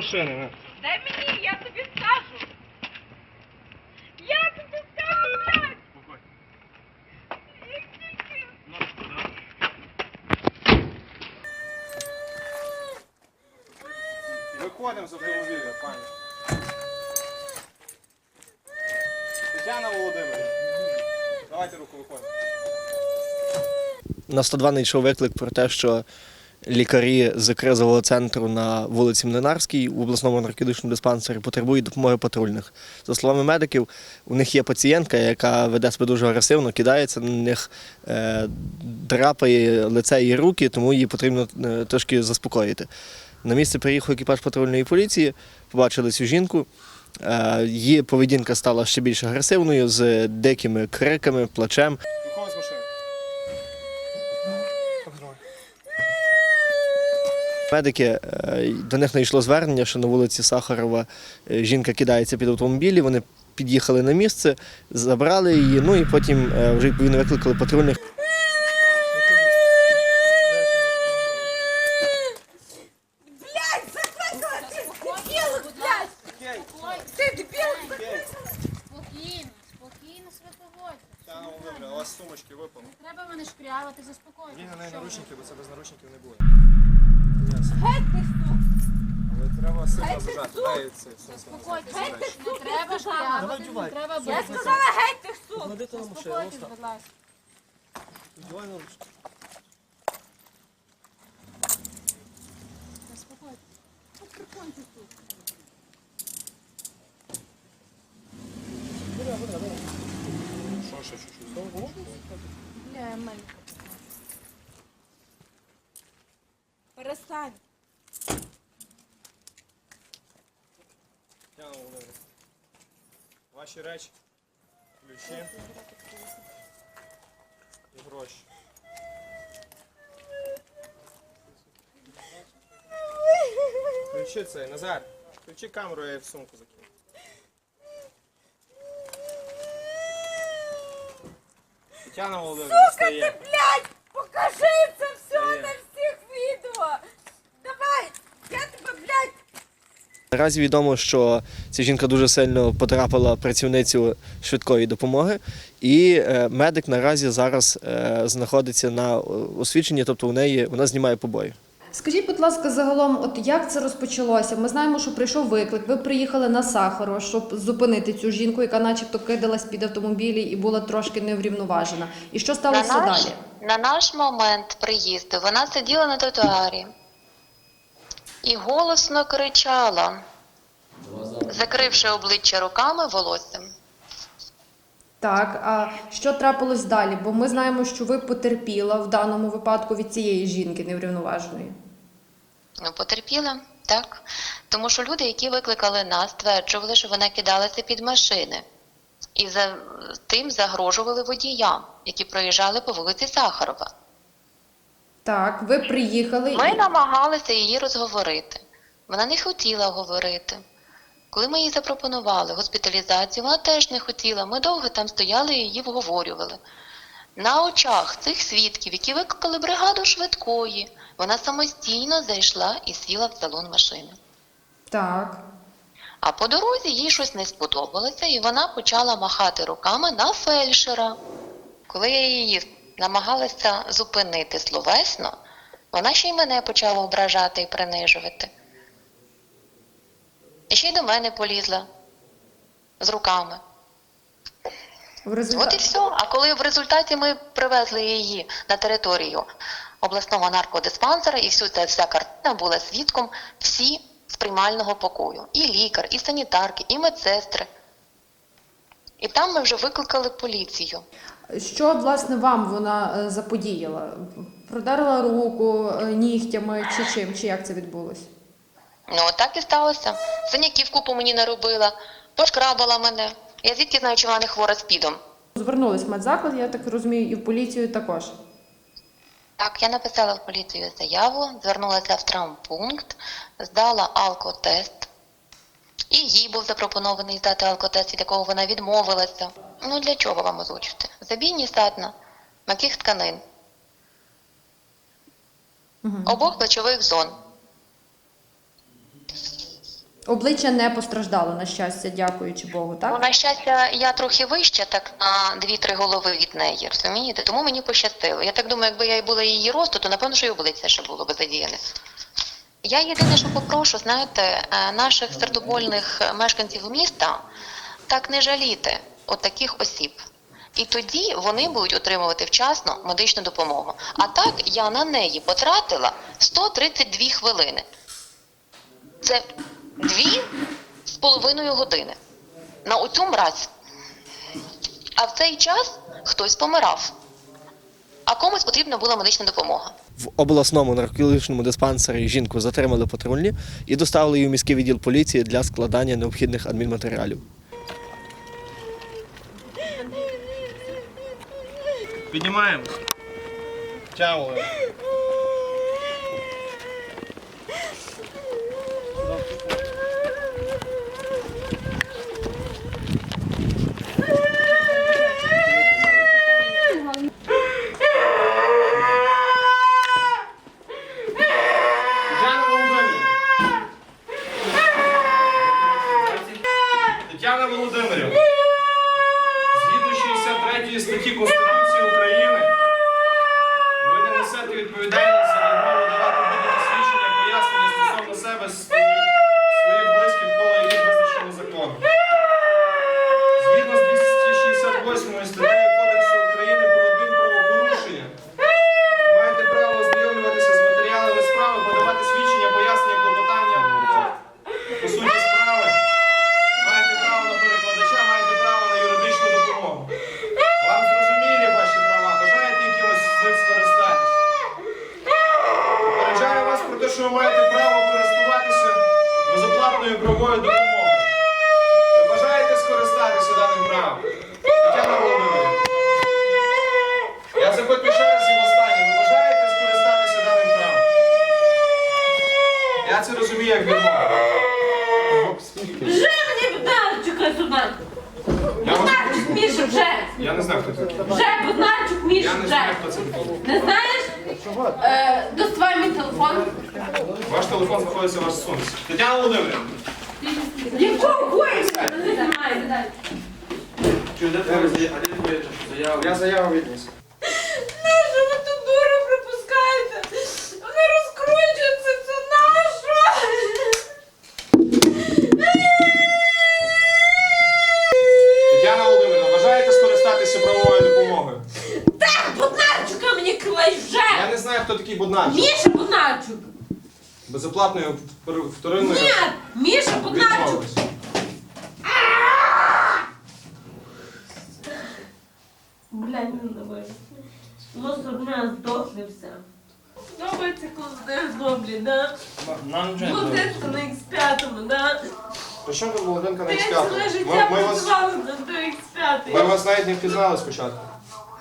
машини. на. Дай мені, я тобі скажу. Я тобі скажу, блядь. Як тільки- Виходимо з автомобіля, пані. Тетяна Володимирівна. Давайте руку виходимо. На 102 надійшов виклик про те, що лікарі з кризового центру на вулиці Млинарській в обласному наркотичному диспансері потребують допомоги патрульних. За словами медиків, у них є пацієнтка, яка веде себе дуже агресивно, кидається на них, е, драпає лице і руки, тому її потрібно е, трошки заспокоїти. На місце приїхав екіпаж патрульної поліції, побачили цю жінку. Е, Її поведінка стала ще більш агресивною з дикими криками, плачем. Виходить з машини. Медики е, до них надійшло звернення, що на вулиці Сахарова е, жінка кидається під автомобілі. Вони під'їхали на місце, забрали її. Ну і потім е, вже відповідно викликали патрульних. Блядь, заходила, ти дебіл, блядь. Ти дебіл, Спокійно, спокійно себе поводьте. Тетяна Володимирівна, у вас сумочки випали. Треба мене шкрявати, заспокойтесь. Він на неї Що ви? наручники, бо це без наручників не буде. Геть ти, сука. Але треба Геть. Не треба Я бити. сказала геть ти, сука. Клади то на машину, Заспокойтесь, Остап. будь ласка. Давай наручники. Заспокойтесь. Прикончусь тут. Що ще чуть-чуть? Бля, маленька. Перестань. Тетяна Володимирівна. Ваші речі, ключі і гроші. Включи цей, Назар. Включи камеру, я в сумку закину. Тетяна Володимирівна, встає. Блядь, покажи це все Є. на всіх відео. Давай, я тебе, блядь, Наразі відомо, що ця жінка дуже сильно потрапила працівницю швидкої допомоги, і е, медик наразі зараз е, знаходиться на е, освідченні, тобто у неї вона знімає побої. Скажіть, будь ласка, загалом, от як це розпочалося? Ми знаємо, що прийшов виклик. Ви приїхали на Сахаро, щоб зупинити цю жінку, яка, начебто, кидалась під автомобілі і була трошки неврівноважена. І що На сталося наш, далі? на наш момент приїзду вона сиділа на тротуарі і голосно кричала, закривши обличчя руками волоссям. Так, а що трапилось далі? Бо ми знаємо, що ви потерпіла в даному випадку від цієї жінки неврівноваженої. Ну, потерпіла, так. Тому що люди, які викликали нас, стверджували, що вона кидалася під машини. І за тим загрожували водіям, які проїжджали по вулиці Сахарова. Так, ви приїхали Ми і намагалися її розговорити. Вона не хотіла говорити. Коли ми їй запропонували госпіталізацію, вона теж не хотіла. Ми довго там стояли і її вговорювали. На очах цих свідків, які викликали бригаду швидкої, вона самостійно зайшла і сіла в салон машини. так. А по дорозі їй щось не сподобалося, і вона почала махати руками на фельдшера. Коли я її намагалася зупинити словесно, вона ще й мене почала ображати і принижувати. І ще й до мене полізла з руками. В От і все. А коли в результаті ми привезли її на територію обласного наркодиспансера, і всю ця вся картина була свідком всі з приймального покою. І лікар, і санітарки, і медсестри. І там ми вже викликали поліцію. що власне вам вона е, заподіяла? Продерла руку е, нігтями чи чим? Чи як це відбулося? Ну, так і сталося. Синяків купу мені наробила, пошкрабала мене. Я звідки знаю, чи вона не хвора спідом. Звернулись в медзаклад, я так розумію, і в поліцію також. Так, я написала в поліцію заяву, звернулася в травмпункт, здала алкотест. І їй був запропонований здати алкотест, від якого вона відмовилася. Ну для чого вам озвучити? Забійні статна, м'яких тканин, Угу. обох плечових зон. Обличчя не постраждало, на щастя, дякуючи Богу, Ну, так? на щастя, я трохи вища, так на дві-три голови від неї, розумієте? Тому мені пощастило. Я так думаю, якби я й була її росту, то напевно, що й обличчя ще було би задіяне. Я єдине, що попрошу, знаєте, е, наших сердобольних е, мешканців міста так не жаліти от таких осіб. І тоді вони будуть отримувати вчасно медичну допомогу. А так я на неї потратила 132 хвилини. Це дві з половиною години на оцю мразь. А в цей час хтось помирав, а комусь потрібна була медична допомога. В обласному наркологічному диспансері жінку затримали патрульні і доставили її в міський відділ поліції для складання необхідних адмінматеріалів. Піднімаємо. Тягуємо. Тетяна Володимирівна. Тетяна Володимирівна. Згідно 63 статті Конституції України, ви не несете відповідальність за відмову давати будь-які свідчення, пояснення стосовно себе з своїх близьких, коло яких визначено законом. Згідно з 268 статтею Кодексу України про адмінправопорушення, маєте право ознайомлюватися з матеріалами справи, подавати свідчення, пояснення, клопотання по суті справи. Маєте право на перекладача, маєте право на юридичну допомогу. Вам зрозумілі ваші права? Бажаєте якимось з них скористатись? Попереджаю вас про те, що ви маєте право користуватися безоплатною правовою допомогою. Ви бажаєте скористатися даним правом? Тетяна Володимирівна. Я запитую ще раз і востаннє. Ви бажаєте скористатися даним правом? Я це розумію як відмову. Вже мені Бондарчука сюди! Я, вас... Бондарчук, Міша, вже! я не знаю, хто це такий. Вже Бондарчук, Міша, Я не вже! знаю, хто це такий. Не знаєш? Е, доставай мій телефон. Ваш телефон знаходиться в вашій сумці. Тетяна Володимирівна. Якого боїшся? Не заяву? Я заяву відніс. Нащо ви ту дуру пропускаєте? Вони розкручуються, це нащо? Тетяна Володимирівна, бажаєте скористатися правовою допомогою? Так, Бондарчука мені клей вже! Я не знаю, хто такий Боднар. Міша Бондарчук! Безоплатною втор- вторинною Ні, Міша Бондарчук! відмовились. Блядь, не давай. Лосовня здохне все. Подобається, коли знаєш злоблі, да? Нам вже Молодецька на X5, да? При чому тут Володимирка на Ти X5? ціле Ми, життя ми, вас, працювала на той X5. ми вас навіть не впізнали спочатку.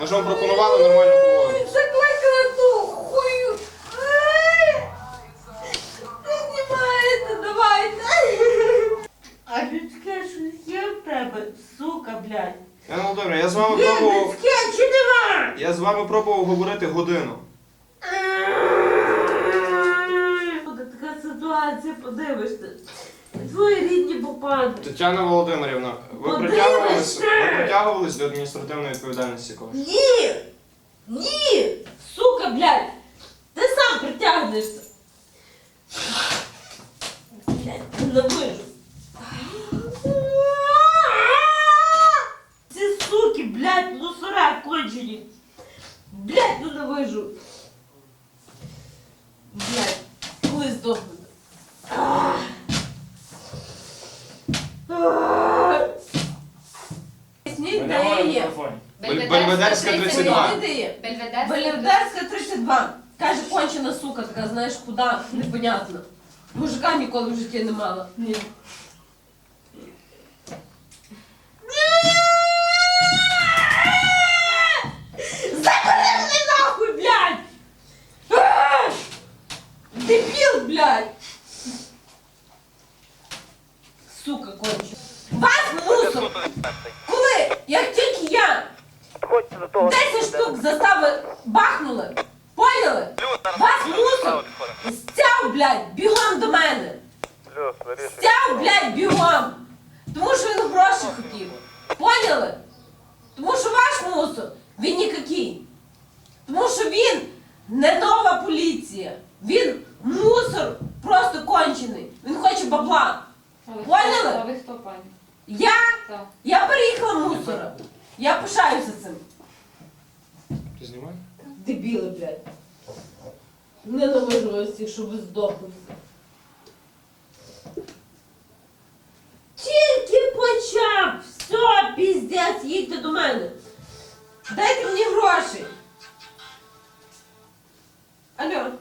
Ми ж вам пропонували нормально поговорити. Закликала ту хую. Ай! Не знімаєте, давайте. А людське щось є в тебе, сука, блядь. Тетяна Володимирівна, я з вами пробував. Людське чи нема? Я з вами пробував говорити годину. Буде така ситуація, подивишся. Твої рідні попадуть. Тетяна Володимирівна, ви Подивися! притягувались, ви притягувались до адміністративної відповідальності когось? Ні! Ні! Сука, блядь! Ти сам притягнешся! Блядь, ненавижу! Ці суки, блядь, мусора кончені! Блядь, ненавижу! Блядь, коли здохнути? Сніть, я. Бельведерська 32. Сніть, де є. Бельведерська. 32. Каже, кончена сука, така, знаєш, куди, непонятно. Мужика ніколи в житті не мала. Ні. Дебіл, блядь! Сука, кончу. Вас мусор! Коли? Як тільки я 10 штук застави бахнули. Поняли? Вас мусор. Стяв, блядь, бігом до мене. Стяв, блядь, бігом! Тому що він гроші хотів. Поняли? Тому що ваш мусор, він нікакий. Тому що він не нова поліція. Він мусор просто кончений. Він хоче бабла. Поняли? А ви хто, пані? Я? Так. Я переїхала мусора. Я пишаюся цим. Ти знімаєш? Дебіли, блядь. Ненавижу вас всіх, щоб ви здохли. всі. Тільки почав! Все, піздець, їдьте до мене. Гроші. Алло.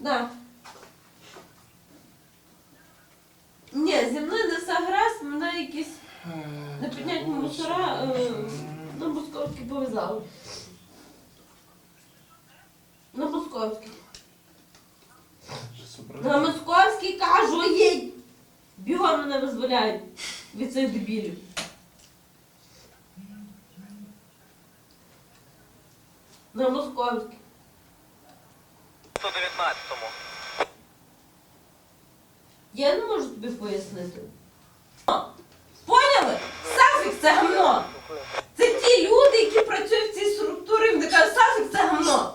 Да. Ні, зі мною не гаразд, мене якісь непіднятні мусора е, на московський пов'язали. На московський. На московський кажу, їдь! Бігом мене визволяють від цих дебілів. Я не можу тобі пояснити. Поняли? Сафік це гамно. Це ті люди, які працюють в цій структурі, вони кажуть, Сафік це гамно.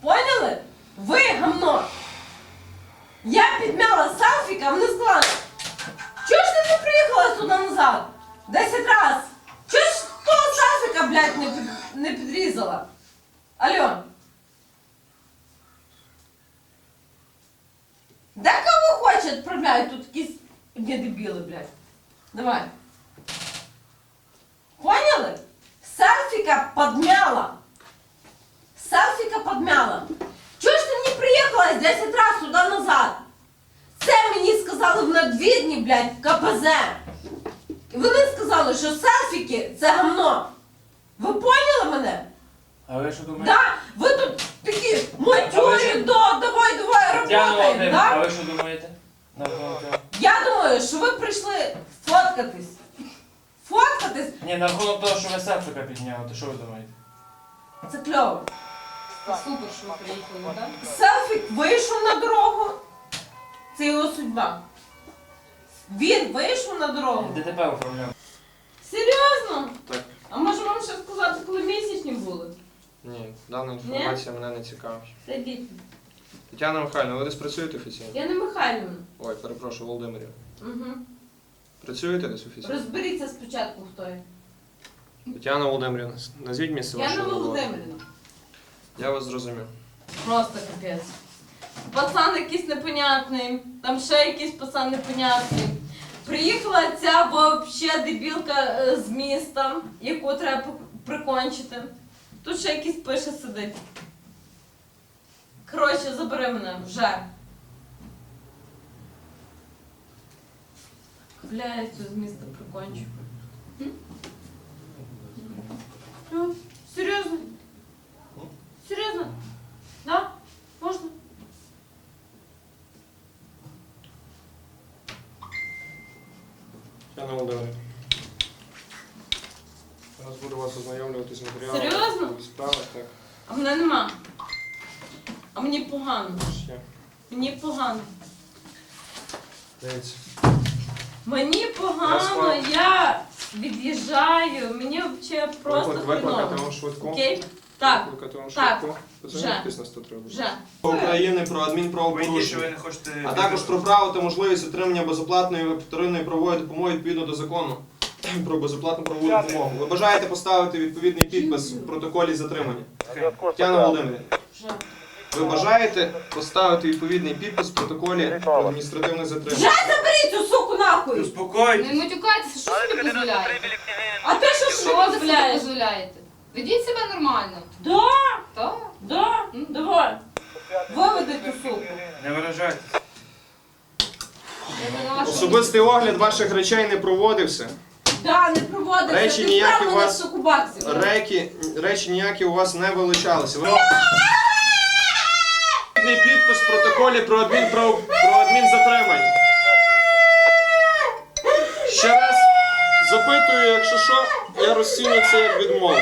Поняли? Ви гамно. Я підмяла Сафіка, вони сказали, чого ж ти не приїхала сюди назад? Десять раз. Чого ж того Сафіка, блядь, не, під, не підрізала? Алло. Да кого хочет отправляют, тут якісь одні дебіли, блядь. Давай. Поняли? Сальфика подмяла. Сальфика подмяла. Чого ж ти не приїхала 10 разів сюди назад? Це мені сказали в надвірні, блядь, в КПЗ. І вони сказали, що селфіки це гамно. Ви поняли мене? А ви що думаєте? Да, ви тут такі матюрі, да, давай, давай, Тетяна Володимирівна, а да? ви що думаєте? Я думаю, що ви прийшли фоткатись. Фоткатись Ні, на рахунок того, що ви селфіка підняли, то що ви думаєте? це кльово. Супер, що ви приїхали, так? Селфік вийшов на дорогу. Це його судьба. Він вийшов на дорогу. ДТП оформляв. Серйозно? Так. А може вам ще сказати, коли місячні були? Ні, дана інформація мене не цікавить. Та йдіть. Тетяна Михайлівна, ви десь працюєте офіційно? Я не Михайлівна. Ой, перепрошую, Володимирів. Угу. Працюєте десь офіційно? Розберіться спочатку, хто я. Тетяна Володимирівна, назвіть місце Я не вашого. Володимирівна. Я вас зрозумів. Просто капець. Пацан якийсь непонятний, там ще якийсь пацан непонятний. Приїхала ця вообще дебілка е, з міста, яку треба прикончити. Тут ще якийсь пише сидить. Коротше, забери мене вже. Бля, я цю з міста прикончу. М? Ну, Серйозно? Серйозно? Да? Можна? Тетяна Володимирівна. Зараз буду вас ознайомлювати з матеріалами. Серйозно? Справи, так. А мене нема. А мені погано. Мені погано. Дивіться. Мені погано, склав. я від'їжджаю. Мені взагалі просто Виклик- Викликати вам швидку. Окей? Так, Викликати вам Так. швидку. Подзвоніть на 103. вже. України про адмінправопорушення. не хочете... А також про право та можливість отримання безоплатної вторинної правової допомоги відповідно до закону про безоплатну правову допомогу. Ви бажаєте поставити відповідний підпис в протоколі затримання? Тетяна Володимирівна, Вже. Ви бажаєте поставити відповідний підпис в протоколі про адміністративне Вже затримання? заберіть цю суку нахуй! Успокойтесь. Не матюкайтеся, що ви собі дозволяєте? А ти що Що що ви собі дозволяєш? дозволяєте? Ведіть себе нормально. Да, Так? да, давай. Виведи цю суку. Не виражайтесь. Я не на вашому Особистий огляд ваших речей не проводився. Да, не проводиться. Речі Ти ніякі вправо у на вас- суку баксів. Реки, речі ніякі у вас не вилучалися. Ви... Відповідний підпис в протоколі про, адмінправ... про адмінзатримання. Ще раз запитую, якщо що, я розцінюю це як відмову.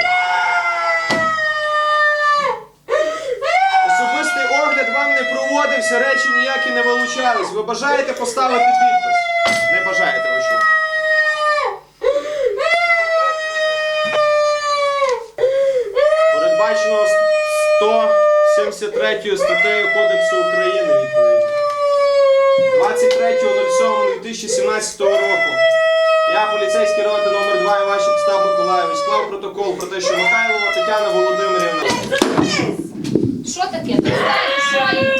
Особистий огляд вам не проводився. Речі ніякі не вилучались. Ви бажаєте поставити підпис? Не бажаєте, ви що? Передбачено 173 статтею Кодексу України відповідно. 23.07.2017 року. Я, поліцейський роти номер 2 Іващик Став Миколаївич, склав протокол про те, що Михайлова Тетяна Володимирівна Що таке? Ти знаєш, що є?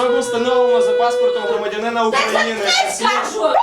особу встановлено за паспортом громадянина України. СЄ. Скажу!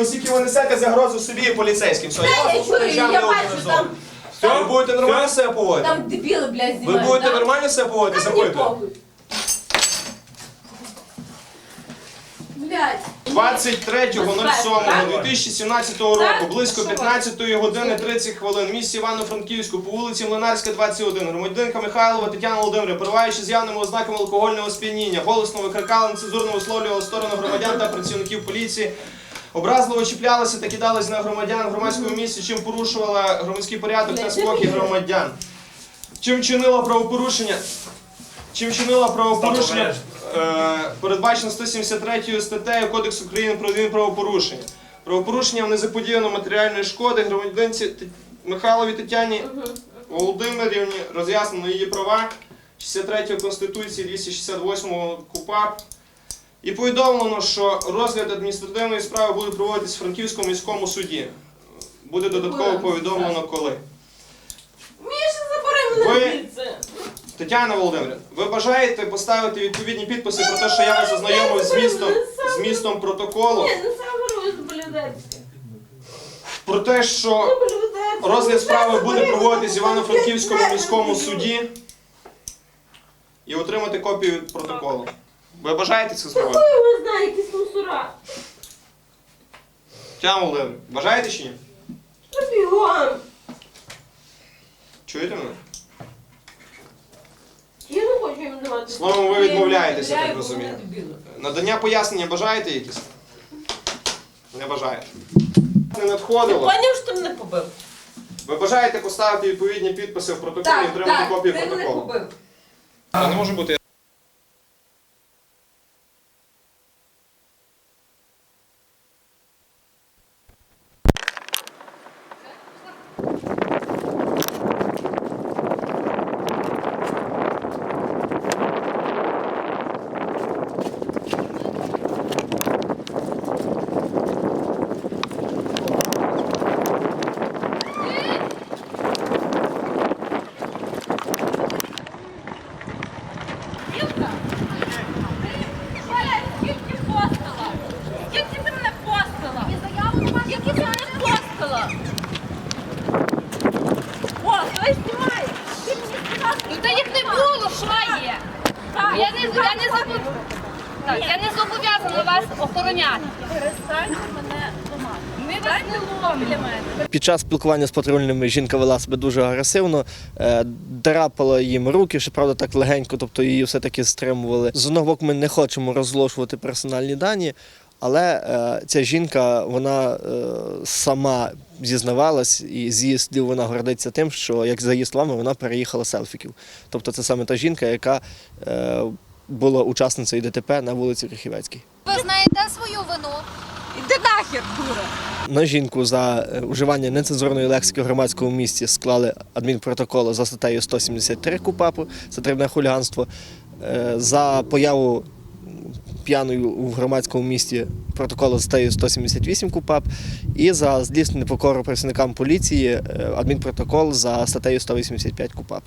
Оскільки ви несете загрозу собі і поліцейським. Все, я Я чую, попереджав я бачу там, Ви будете нормально себе поводити? там дебіли, блядь, Ви знімають. будете да? нормально себе поводити? Та мені Запитую. похуй. Блядь. 23.07.2017 року, близько 15 години 30 хвилин, в місті Івано-Франківську, по вулиці Млинарська, 21. Громадянка Михайлова Тетяна Володимирівна, перебуваючи з явними ознаками алкогольного сп'яніння, голосно викрикала, нецензурно висловлювала в сторону громадян та працівників поліції. Образливо чіплялася та кидалась на громадян в громадському місці, чим порушувала громадський порядок та спокій громадян. Чим чинила правопорушення? Чим чинила правопорушення, е, передбачено 173 статтею Кодексу України про адмінправопорушення. Правопорушення в незаподіяно матеріальної шкоди громадянці Михайлові Тетяні Володимирівні роз'яснено її права 63 Конституції 268 КУПАП. І повідомлено, що розгляд адміністративної справи буде проводитись в Франківському міському суді. Буде додатково повідомлено коли. Ви- Тетяна Володимирівна, ви бажаєте поставити відповідні підписи про те, що я вас ознайомив з містом, з містом протоколу, Ні, не заберу, блюдець. про те, що розгляд справи буде проводитись в Івано-Франківському міському суді і отримати копію протоколу. Ви бажаєте це зробити? Хуй ви знає, якісь мусора. Тетяна Володимирівна, бажаєте чи ні? Що бігом? Чуєте мене? Я не хочу їм давати. Словом, ви відмовляєтеся, Я так розумію. Надання пояснення бажаєте якісь? Не бажаєте. Не Ти надходило. поняв, що ти мене побив? Ви бажаєте поставити відповідні підписи в протоколі і отримати копію ти мене протоколу? побив. А, не може бути. Скільки постила? Скільки ти мене постила? Скільки ти мене постила? О, той знімай! Ти мені сказав, Ну та їх не було, що є? Я не, я не забув. Так, я не зобов'язана вас охороняти. перестань мене ламати. Ми вас не ломимо. Під час спілкування з патрульними жінка вела себе дуже агресивно, е, драпала їм руки, щоправда, так легенько, тобто її все-таки стримували. З одного боку, ми не хочемо розголошувати персональні дані, але е, ця жінка вона е, сама зізнавалась, і з її слів вона гордиться тим, що, як за її словами, вона переїхала селфіків. Тобто це саме та жінка, яка е, була учасницею ДТП на вулиці Рихівецькій. Ви знаєте свою вину? Іди нахер, дура! На жінку за е, вживання нецензурної лексики в громадському місці склали адмінпротокол за статтею 173 КУПАПу, це дрібне хуліганство. Е, За появу п'яною у громадському місті протоколу за статтею 178 КУПАП і за злісну непокору працівникам поліції е, адмінпротокол за статтею 185 КУПАП.